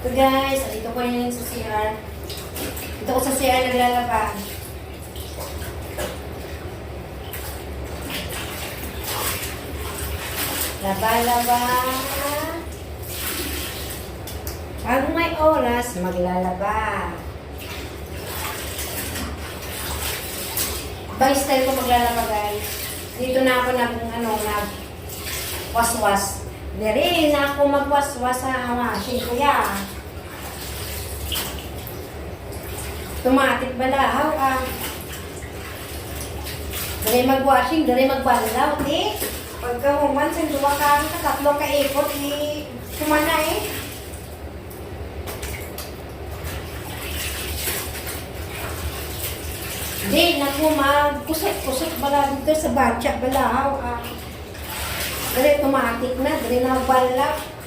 So guys, dito ko yun sa CR. Dito ko sa CR naglalaba. Laba-laba. Pag may oras, maglalaba. Ibang style ko maglalaba guys. Dito na ako nag, ano, nag waswas. Dere na ako magwaswas sa washing kuya. Automatic balahaw ah. Dere magwashing, dere magbalaw, di. Pagka human sa duwa ka, tatlo ka ikot, di. Kumana eh. Di, naku, magkusot-kusot bala dito sa batya balahaw ah. Automatic na, dere na.